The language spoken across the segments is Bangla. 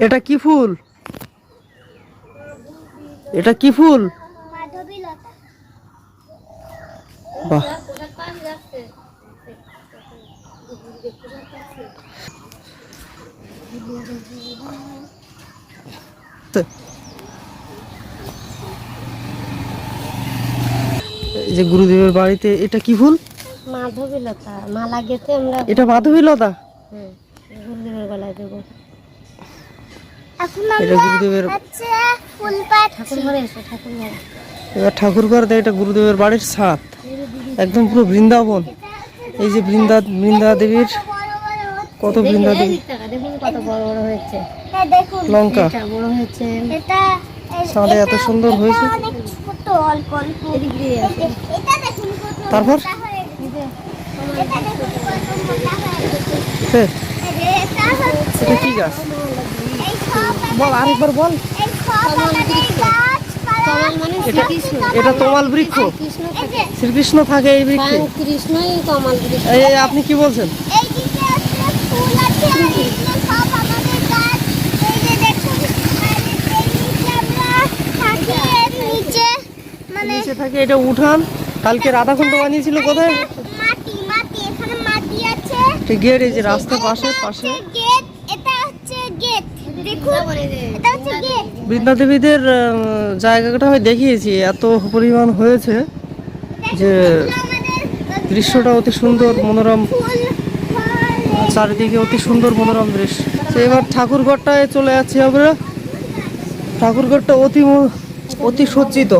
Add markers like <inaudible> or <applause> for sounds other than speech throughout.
এটা কি ফুল? এটা কি ফুল? বাহ। যে গুরুদেবের বাড়িতে এটা কি ফুল? মাধবীলতা। মালা গেতে আমরা এটা মাধবীলতা? হ্যাঁ, গুরুদেবের গলায় দেবো। এটা গুরুদেবের হচ্ছে ফুল পাত ঠাকুর ঘরে এসে ঠাকুর ঘরে। এবার ঠাকুর ঘর দেয় এটা গুরুদেবের বাড়ির ছাদ। একদম পুরো বৃন্দাবন। এই যে বৃন্দা বৃন্দা দেবীর কত বৃন্দা দেবী। দেখুন কত বড় বড় হয়েছে। হ্যাঁ দেখুন। লঙ্কা। এটা বড় হয়েছে। এটা ছাদে এত সুন্দর হয়েছে। তারপর? এটা কি গাছ? বল আরেকবার বল। মানে এটা তমাল বৃক্ষ। শ্রীকৃষ্ণ থাকে। এই বৃক্ষে। কৃষ্ণ এই এই আপনি কি বলছেন? নিচে থাকি মানে নিচে থাকে এটা উঠান। কালকে রাধাকুণ্ড বানিয়েছিল কোথায়? মাটি মাটি এখানে মাটি আছে। গেট এই যে রাস্তা পাশে পাশে। গেট এটা হচ্ছে গেট। দেখুন এটা হচ্ছে গেট বৃন্দা দেবীদের জায়গাটা আমি দেখিয়েছি এত পরিমাণ হয়েছে যে দৃশ্যটা অতি সুন্দর মনোরম। চারিদিকে অতি সুন্দর মনোরম দৃশ্য। তো এবার ঠাকুরঘরটায় চলে যাচ্ছি আমরা। ঠাকুরঘরটা অতি ম- অতি সজ্জিত।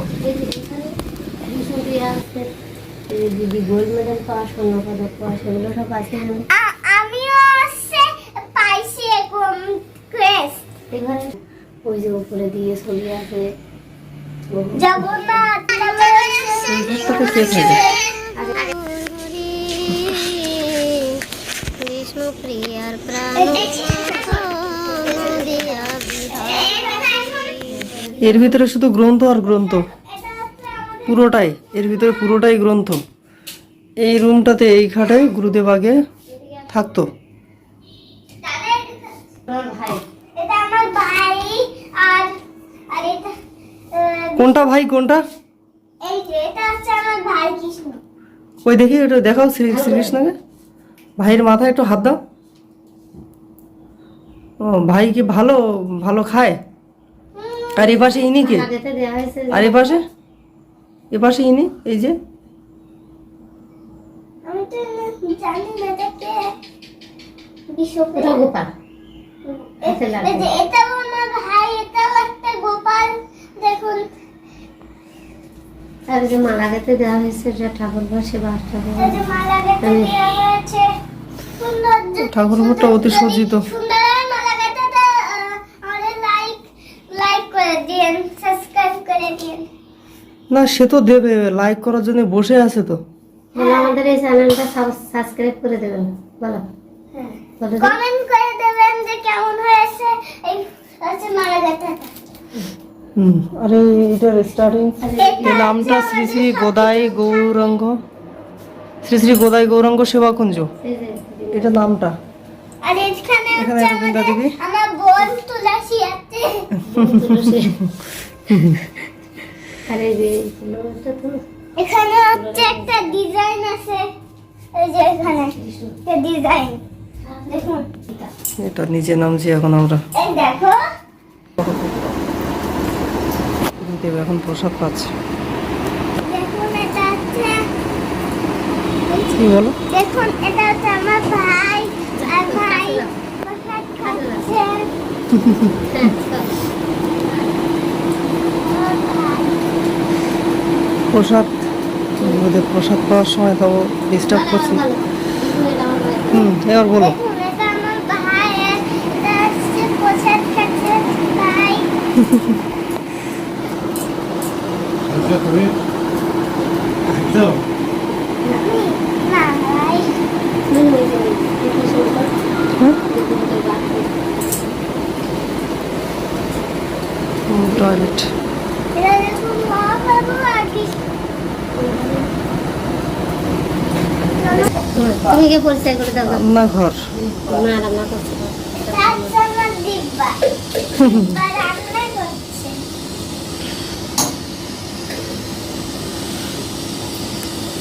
দিদি গোল্ড মেডেল পাওয়া স্বর্ণ পদক পাওয়া সেগুলো সব আছে ওই যে উপরে দিয়ে ছবি আছে। জগন্নাথ ঘরটাতে কে থাকে কৃষ্ণ প্রিয়ার প্রাণ এর ভিতরে শুধু গ্রন্থ আর গ্রন্থ। পুরোটাই এর ভিতরে পুরোটাই গ্রন্থ। এই রুমটাতে এই খাটে গুরুদেব আগে থাকতো। এটা কোনটা ভাই কোনটা? এই যে এটা হচ্ছে আমার ভাই কৃষ্ণ। ওই দেখি ওটা দেখাও শ্রী শ্রীকৃষ্ণকে। ভাইয়ের মাথায় একটু হাত দাও। ও ভাই কি ভালো ভালো খায়? আর এ পাশে ইনি কে? আর এ পাশে এ পাশে ইনি এই যে। আমি তো জানি না এটা কে। বিশ্বপ্রিয়া গোপাল। এই আমার ভাই এটাও একটা গোপাল। দেখুন আর যে মালা গেতে দেওয়া হয়েছে যে ঠাকুর ঘর দেওয়া হয়েছে সুন্দর যে- ঠাকুরঘরটা অতি সজ্জিত। সুন্দর আর মালা গেঁথেটা, আহ, আমাদের লাইক লাইক করে দিন সাবস্ক্রাইব করে দিন না সে তো দেবে লাইক করার জন্য বসে আছে তো। আমাদের এই চ্যানেলটা সাবস্ক্রাইব করে দেবেন বলো। বলে। কমেন্ট করে দেবেন যে কেমন হয়েছে এই হচ্ছে মালা গেঁথেটা হুম। আরে এটার স্টার্টিং নামটা শ্রী শ্রী গোদাই গৌরাঙ্গ। শ্রী শ্রী গোদাই গৌরাঙ্গ সেবাকুঞ্জ এটা নামটা। এখানে দেবী। হচ্ছে একটা ডিজাইন <laughs> আছে। এই যে একটা ডিজাইন দেখুন। এটা নিচে নামছি এখন আমরা। এই দেখো। গুরুদেব এখন প্রসাদ পাচ্ছে। কি বলো? দেখুন এটা হচ্ছে আমার ভাই। আর ভাই প্রসাদ খাচ্ছে। প্রসাদ গুরুদেব প্রসাদ পাওয়ার সময় তাও ডিস্টার্ব করছি। হুম এবার বলো। ভাই। <laughs> এটা তুমি? একদম। টয়লেট এটা দেখুন মহাপ্রভু আর কৃষ্ণ তুমি কে পরিচয় করে দাও? রান্নাঘর না রান্না করছে <laughs> আচ্ছা এবার এসো এই এটা কিন্তু তোমার বিক্রি ভালো করে তোমার বিক্রি ভিডিও করে ওইখানে বাবা তুমি ধরে বসে দেখুন এটা যেটা দেখিয়েছিলাম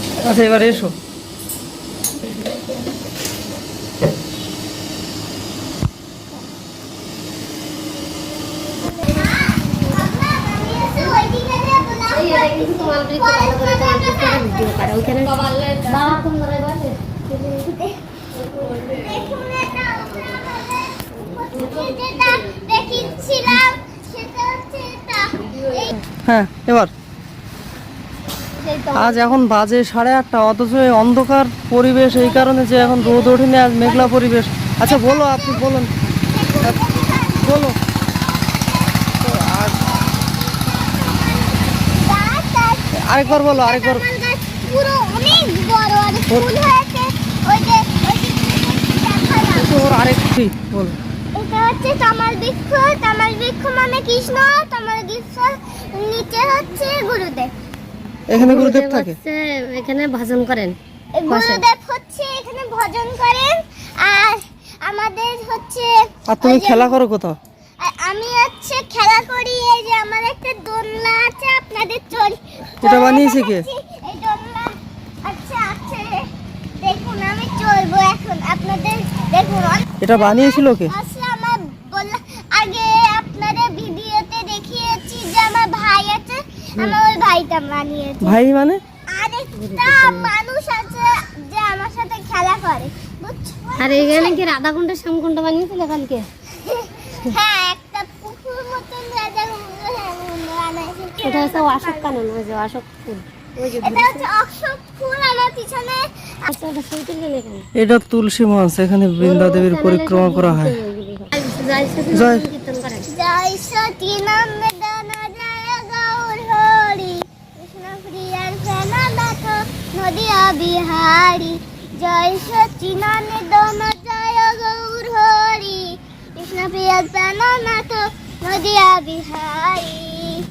সেটা হচ্ছে এটা এই হ্যাঁ এবার। আজ এখন বাজে সাড়ে আটটা অথচ এই অন্ধকার পরিবেশ এই কারণে যে এখন রোদ ওঠেনি আজ মেঘলা পরিবেশ। আচ্ছা বলো আপনি বলুন। বলো। আরেকবার বলো আরেকবার। আরেকটি বলো। এটা হচ্ছে তামাল বৃক্ষ। তামাল বৃক্ষ মানে কৃষ্ণ তামাল বৃক্ষ নিচে হচ্ছে গুরুদেব। এখানে গুরুদেব থাকে। এখানে ভজন করেন। গুরুদেব হচ্ছে এখানে ভজন করেন আর আমাদের হচ্ছে আর তুমি খেলা করো কোথাও? আমি হচ্ছে খেলা করি এই যে আমার একটা দোলনা আছে আপনাদের চড়ি এটা বানিয়েছে কে? এই দোলনা আচ্ছা আছে। দেখুন আমি চলবো এখন। আপনাদের দেখুন এটা বানিয়েছিল কে আছে আমার বললাম আগে আপনাদের ভিডিওতে দেখিয়েছি যে আমার ভাই আছে আমার ওই বানিয়েছে। ভাই মানে? আরেকটা মানুষ আছে যে আমার সাথে খেলা করে আর এখানে কি রাধাকুণ্ড শ্যামকুণ্ড বানিয়েছিল কালকে? <laughs> হ্যাঁ একটা পুকুর মতন রাজা বানাইছে এটা হচ্ছে অশোক কানন ওই যে অশোক ফুল। এটা হচ্ছে অশোক ফুল আমার পিছনে আচ্ছা তুলসী মঞ্চ এখানে বৃন্দা দেবীর পরিক্রমা করা হয়। জয় জয়। সতী জয় গৌর হরি কৃষ্ণ প্রিয়ার প্রেণনাথ নদিয়া বিহারি জয় সতী নন্দন জয় গৌর হরি কৃষ্ণ প্রিয়ার প্রেণনাথ নদিয়া বিহারি।